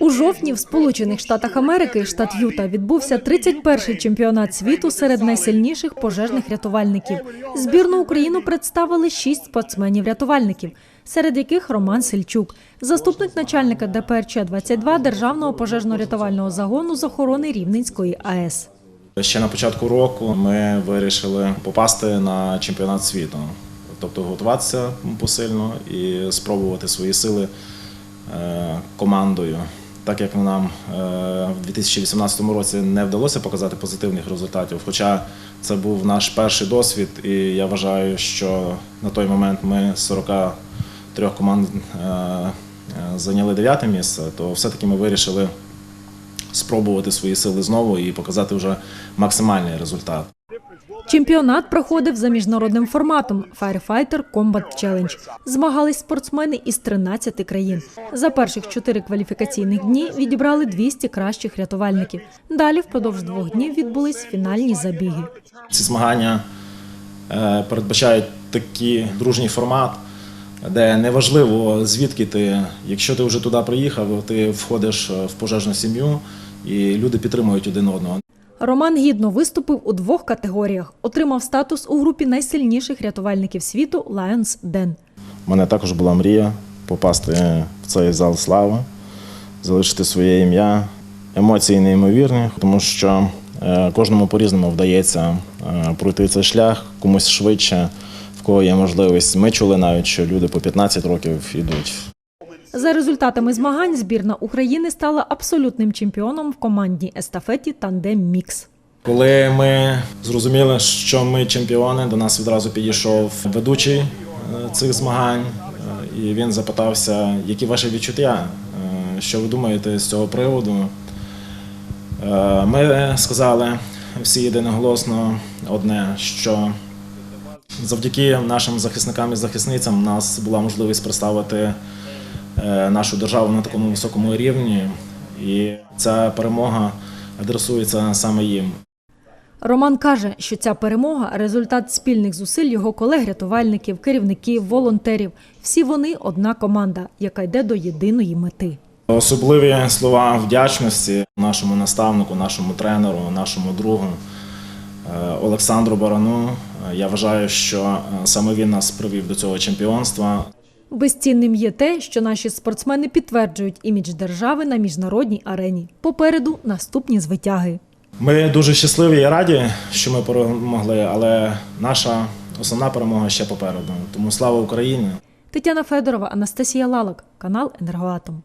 У жовтні в Сполучених Штатах Америки, штат Юта, відбувся 31-й чемпіонат світу серед найсильніших пожежних рятувальників. Збірну Україну представили шість спортсменів-рятувальників, серед яких Роман Сельчук, заступник начальника ДПРЧ 22 Державного пожежно-рятувального загону з охорони Рівненської АЕС. Ще на початку року ми вирішили попасти на чемпіонат світу, тобто готуватися посильно і спробувати свої сили командою. Так як нам е, в 2018 році не вдалося показати позитивних результатів, хоча це був наш перший досвід, і я вважаю, що на той момент ми з 43 команд е, е, зайняли дев'яте місце, то все-таки ми вирішили спробувати свої сили знову і показати вже максимальний результат. Чемпіонат проходив за міжнародним форматом Firefighter Combat Challenge. Змагались спортсмени із 13 країн. За перших чотири кваліфікаційних дні відібрали 200 кращих рятувальників. Далі впродовж двох днів відбулись фінальні забіги. Ці змагання е, передбачають такий дружній формат, де неважливо звідки ти, якщо ти вже туди приїхав, ти входиш е, в пожежну сім'ю і люди підтримують один одного. Роман гідно виступив у двох категоріях. Отримав статус у групі найсильніших рятувальників світу Lions Den. У мене також була мрія попасти в цей зал слави, залишити своє ім'я. Емоції неймовірні, тому що е, кожному по-різному вдається е, пройти цей шлях, комусь швидше, в кого є можливість. Ми чули навіть, що люди по 15 років йдуть. За результатами змагань збірна України стала абсолютним чемпіоном в командній естафеті Тандем Мікс. Коли ми зрозуміли, що ми чемпіони, до нас відразу підійшов ведучий е, цих змагань, е, і він запитався, які ваші відчуття, е, що ви думаєте з цього приводу. Ми сказали всі єдиноголосно одне, що завдяки нашим захисникам і захисницям у нас була можливість представити нашу державу на такому високому рівні, і ця перемога адресується саме їм. Роман каже, що ця перемога результат спільних зусиль його колег-рятувальників, керівників, волонтерів. Всі вони одна команда, яка йде до єдиної мети. Особливі слова вдячності нашому наставнику, нашому тренеру, нашому другу е, Олександру Барану. Е, Я вважаю, що е, саме він нас привів до цього чемпіонства. Безцінним є те, що наші спортсмени підтверджують імідж держави на міжнародній арені. Попереду наступні звитяги. Ми дуже щасливі і раді, що ми перемогли, але наша основна перемога ще попереду. Тому слава Україні! Тетяна Федорова, Анастасія Лалак, канал Енергоатом.